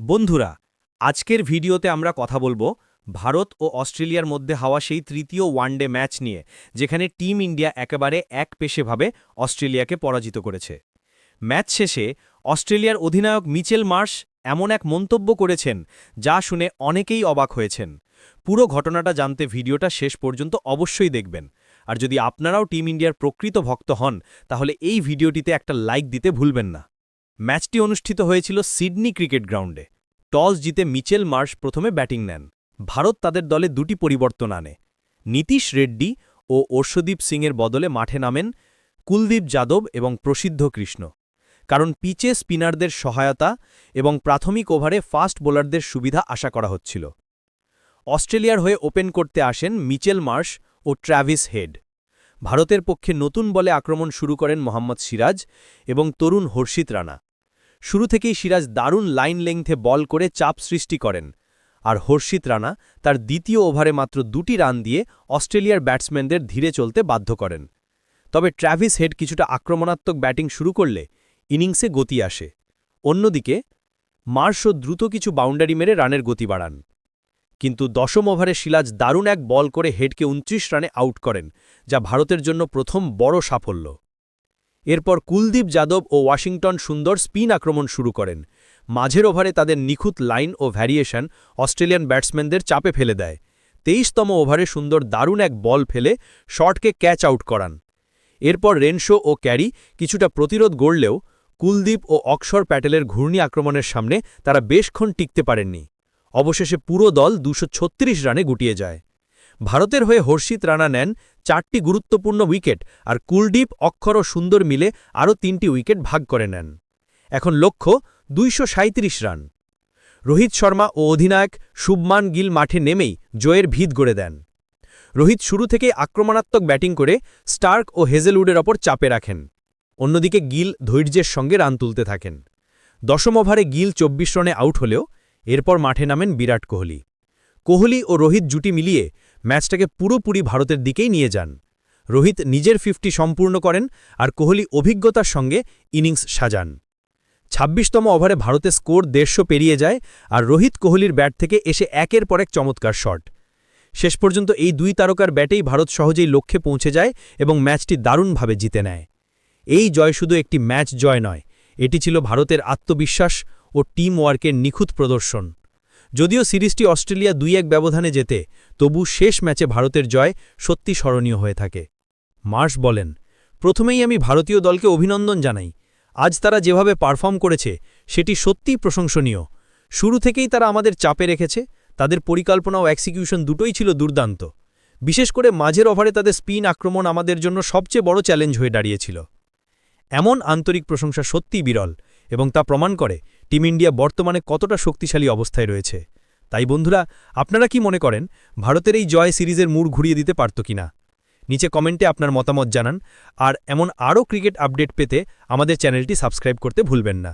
বন্ধুরা, আজকের ভিডিওতে আমরা কথা বলব ভারত ও অস্ট্রেলিয়ার মধ্যে হওয়া সেই তৃতীয় ওয়ানডে ম্যাচ নিয়ে, যেখানে টিম ইন্ডিয়া একেবারে এক পেশেভাবে অস্ট্রেলিয়াকে পরাজিত করেছে। ম্যাচ শেষে অস্ট্রেলিয়ার অধিনায়ক মিচেল মার্শ এমন এক মন্তব্য করেছেন যা শুনে অনেকেই অবাক হয়েছেন। পুরো ঘটনাটা জানতে ভিডিওটা শেষ পর্যন্ত অবশ্যই দেখবেন। আর যদি আপনারাও টিম ইন্ডিয়ার প্রকৃত ভক্ত হন, তাহলে এই ভিডিওটিতে একটা লাইক দিতে ভুলবেন না। ম্যাচটি অনুষ্ঠিত হয়েছিল সিডনি ক্রিকেট গ্রাউন্ডে। টস জিতে মিচেল মার্শ প্রথমে ব্যাটিং নেন। ভারত তাদের দলে দুটি পরিবর্তন আনে। নীতিশ রেড্ডি ও অর্শদীপ সিংয়ের বদলে মাঠে নামেন কুলদীপ যাদব এবং প্রসিদ্ধ কৃষ্ণ। কারণ পিচে স্পিনারদের সহায়তা এবং প্রাথমিক ওভারে ফাস্ট বোলারদের সুবিধা আশা করা হচ্ছিল। অস্ট্রেলিয়ার হয়ে ওপেন করতে আসেন মিচেল মার্শ ও ট্র্যাভিস হেড। ভারতের পক্ষে নতুন বলে আক্রমণ শুরু করেন মোহাম্মদ সিরাজ এবং তরুণ হর্ষিত রানা। শুরু থেকেই সিরাজ দারুণ লাইন লেংথে বল করে চাপ সৃষ্টি করেন। আর হর্ষিত রানা তার দ্বিতীয় ওভারে মাত্র দুটি রান দিয়ে অস্ট্রেলিয়ার ব্যাটসম্যানদের ধীরে চলতে বাধ্য করেন। তবে ট্র্যাভিস হেড কিছুটা আক্রমণাত্মক ব্যাটিং শুরু করলে ইনিংসে গতি আসে। অন্যদিকে মার্শও দ্রুত কিছু বাউন্ডারি মেরে রানের গতি বাড়ান। কিন্তু দশম ওভারে সিরাজ দারুণ এক বল করে হেডকে উনত্রিশ রানে আউট করেন, যা ভারতের জন্য প্রথম বড় সাফল্য। এরপর কুলদীপ যাদব ও ওয়াশিংটন সুন্দর স্পিন আক্রমণ শুরু করেন। মাঝের ওভারে তাদের নিখুঁত লাইন ও ভ্যারিয়েশন অস্ট্রেলিয়ান ব্যাটসম্যানদের চাপে ফেলে দেয়। তেইশতম ওভারে সুন্দর দারুণ এক বল ফেলে শর্টকে ক্যাচ আউট করান। এরপর রেনশো ও ক্যারি কিছুটা প্রতিরোধ গড়লেও কুলদীপ ও অক্ষর প্যাটেলের ঘূর্ণি আক্রমণের সামনে তারা বেশক্ষণ টিকতে পারেননি। অবশেষে পুরো দল দুশো রানে গুটিয়ে যায়। ভারতের হয়ে হর্ষিত রানা নেন চারটি গুরুত্বপূর্ণ উইকেট আর কুলদীপ, অক্ষর ও সুন্দর মিলে আরও তিনটি উইকেট ভাগ করে নেন। এখন লক্ষ্য দুইশো সাঁইত্রিশ রান। রোহিত শর্মা ও অধিনায়ক শুভমান গিল মাঠে নেমেই জয়ের ভিত গড়ে দেন। রোহিত শুরু থেকে আক্রমণাত্মক ব্যাটিং করে স্টার্ক ও হেজেলউডের ওপর চাপে রাখেন। অন্যদিকে গিল ধৈর্যের সঙ্গে রান তুলতে থাকেন। দশম ওভারে গিল চব্বিশ রানে আউট হলেও এরপর মাঠে নামেন বিরাট কোহলি। কোহলি ও রোহিত জুটি মিলিয়ে ম্যাচটাকে পুরোপুরি ভারতের দিকেই নিয়ে যান। রোহিত নিজের ফিফটি সম্পূর্ণ করেন আর কোহলি অভিজ্ঞতার সঙ্গে ইনিংস সাজান। ছাব্বিশতম ওভারে ভারতের স্কোর দেড়শো পেরিয়ে যায় আর রোহিত কোহলির ব্যাট থেকে এসে একের পর এক চমৎকার শট। শেষ পর্যন্ত এই দুই তারকার ব্যাটেই ভারত সহজেই লক্ষ্যে পৌঁছে যায় এবং ম্যাচটি দারুণভাবে জিতে নেয়। এই জয় শুধু একটি ম্যাচ জয় নয়, এটি ছিল ভারতের আত্মবিশ্বাস ও টিম ওয়ার্কের নিখুঁত প্রদর্শন। যদিও সিরিজটি অস্ট্রেলিয়া দুই এক ব্যবধানে যেতে তবু শেষ ম্যাচে ভারতের জয় সত্যি স্মরণীয় হয়ে থাকে। মার্শ বলেন, প্রথমেই আমি ভারতীয় দলকে অভিনন্দন জানাই। আজ তারা যেভাবে পারফর্ম করেছে, সেটি সত্যিই প্রশংসনীয়। শুরু থেকেই তারা আমাদের চাপে রেখেছে, তাদের পরিকল্পনা ও এক্সিকিউশন দুটোই ছিল দুর্দান্ত। বিশেষ করে মাঝের ওভারে তাদের স্পিন আক্রমণ আমাদের জন্য সবচেয়ে বড় চ্যালেঞ্জ হয়ে দাঁড়িয়েছিল। এমন আন্তরিক প্রশংসা সত্যিই বিরল এবং তা প্রমাণ করে টিম ইন্ডিয়া বর্তমানে কতটা শক্তিশালী অবস্থায় রয়েছে? তাই বন্ধুরা, আপনারা কি মনে করেন, ভারতের এই জয় সিরিজের মূর ঘুরিয়ে দিতে পারত কিনা? নিচে কমেন্টে আপনার মতামত জানান, আর এমন আরও ক্রিকেট আপডেট পেতে আমাদের চ্যানেলটি সাবস্ক্রাইব করতে ভুলবেন না।